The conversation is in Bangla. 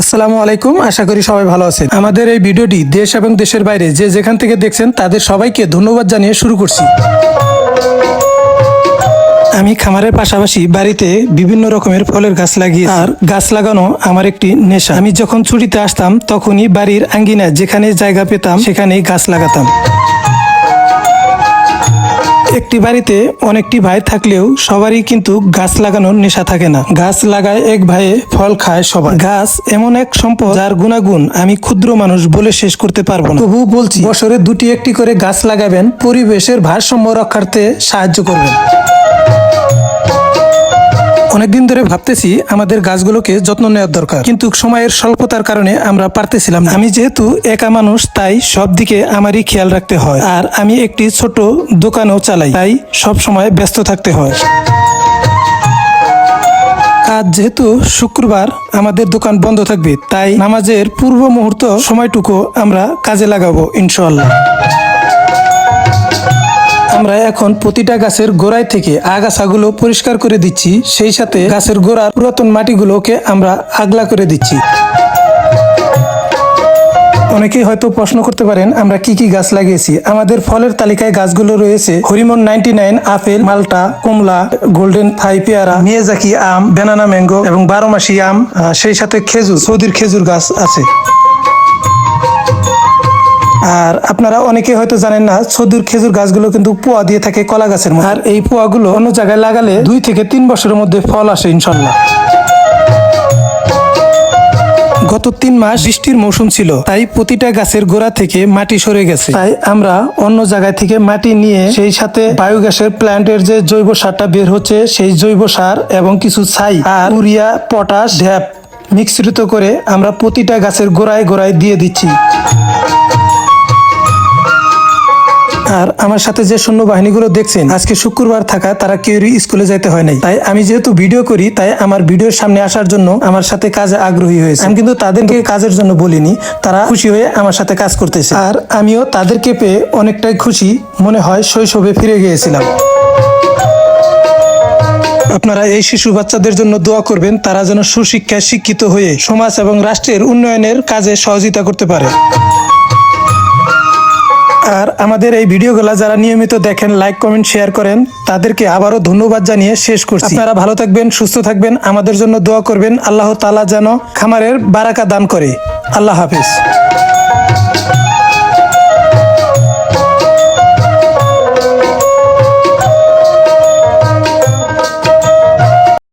আসসালামু আলাইকুম, আশা করি সবাই ভালো আছেন। আমাদের এই ভিডিওটি দেশ এবং দেশের বাইরে যে যেখান থেকে দেখছেন, তাদের সবাইকে ধন্যবাদ জানিয়ে শুরু করছি। আমি খামারের পাশাপাশি বাড়িতে বিভিন্ন রকমের ফলের গাছ লাগিয়ে আর গাছ লাগানো আমার একটি নেশা। আমি যখন ছুটিতে আসতাম, তখনই বাড়ির আঙ্গিনা যেখানে জায়গা পেতাম, সেখানেই গাছ লাগাতাম। একটি বাড়িতে অনেকটি ভাই থাকলেও সবারই কিন্তু গাছ লাগানোর নেশা থাকে না। গাছ লাগায় এক ভাইয়ে ফল খায় সবাই। গাছ এমন এক সম্পদ যার গুণাগুণ আমি ক্ষুদ্র মানুষ বলে শেষ করতে পারব না। তবু বলছি, বছরে দুটি একটি করে গাছ লাগাবেন, পরিবেশের ভারসাম্য রক্ষার্থে সাহায্য করবেন। অনেকদিন ধরে ভাবতেছি আমাদের গাছগুলোকে যত্ন নেওয়ার দরকার। কিন্তু সময়ের স্বল্পতার কারণে আমরা পারতেছিলাম। আমি যেহেতু একা মানুষ, তাই সব দিকে আমারই খেয়াল রাখতে হয়। আর আমি একটি ছোট দোকানও চালাই, তাই সব সময় ব্যস্ত থাকতে হয়। আজ যেহেতু শুক্রবার, আমাদের দোকান বন্ধ থাকবে, তাই নামাজের পূর্ব মুহূর্ত সময়টুকু আমরা কাজে লাগাবো ইনশাল্লাহ আমরা এখন প্রতিটা গাছের গোড়ায় থেকে আগাছাগুলো পরিষ্কার করে দিচ্ছি। সেই সাথে গাছের গোড়ার পুরাতন মাটিগুলোকে আমরা আগলা করে দিচ্ছি। অনেকেই হয়তো প্রশ্ন করতে পারেন, আমরা কি কি গাছ লাগিয়েছি? আমাদের ফলের তালিকায় গাছগুলো রয়েছে হরিমন নাইনটি নাইন, আপেল, মালটা, কমলা, গোল্ডেন থাই পেয়ারা, মিয়াজাকি আম বেনানা ম্যাঙ্গো এবং বারো মাসি আম সেই সাথে খেজুর, সৌদির খেজুর গাছ আছে। আর আপনারা অনেকে হয়তো জানেন না, সদুর খেজুর গাছগুলো কিন্তু পোয়া দিয়ে থাকে কলা গাছের মতো আর এই পোয়াগুলো অন্য জায়গায় লাগালে দুই থেকে তিন বছরের মধ্যে ফল আসে, ইনশাল্লাহ। গত তিন মাস বৃষ্টির মৌসুম ছিল, তাই প্রতিটা গাছের গোড়া থেকে মাটি সরে গেছে। তাই আমরা অন্য জায়গা থেকে মাটি নিয়ে সেই সাথে বায়োগ্যাসের প্ল্যান্টের যে জৈব সারটা বের হচ্ছে, সেই জৈব সার এবং কিছু ছাই আর ইউরিয়া, পটাশ, ঢ্যাপ মিশ্রিত করে আমরা প্রতিটা গাছের গোড়ায় গোড়ায় দিয়ে দিচ্ছি। আর আমার সাথে যে সৈন্য বাহিনীগুলো দেখছেন, আজকে শুক্রবার থাকা তারা কেউই স্কুলে যেতে হয় নাই। তাই আমি যেহেতু ভিডিও করি, তাই আমার ভিডিওর সামনে আসার জন্য আমার সাথে কাজে আগ্রহী হয়েছে। আমি কিন্তু তাদেরকে কাজের জন্য বলিনি, তারা খুশি হয়ে আমার সাথে কাজ করতেছে। আর আমিও তাদেরকে পেয়ে অনেকটাই খুশি মনে হয় শৈশবে ফিরে গিয়েছিলাম। আপনারা এই শিশু বাচ্চাদের জন্য দোয়া করবেন, তারা যেন সুশিক্ষায় শিক্ষিত হয়ে সমাজ এবং রাষ্ট্রের উন্নয়নের কাজে সহযোগিতা করতে পারে। আর আমাদের এই ভিডিওগুলো যারা নিয়মিত দেখেন লাইক কমেন্ট শেয়ার করেন, তাদেরকে আবারও ধন্যবাদ জানিয়ে শেষ করছি। আপনারা ভালো থাকবেন, সুস্থ থাকবেন, আমাদের জন্য দোয়া করবেন। আল্লাহ তালা যেন খামারের বারাকা দান করে। আল্লাহ হাফেজ।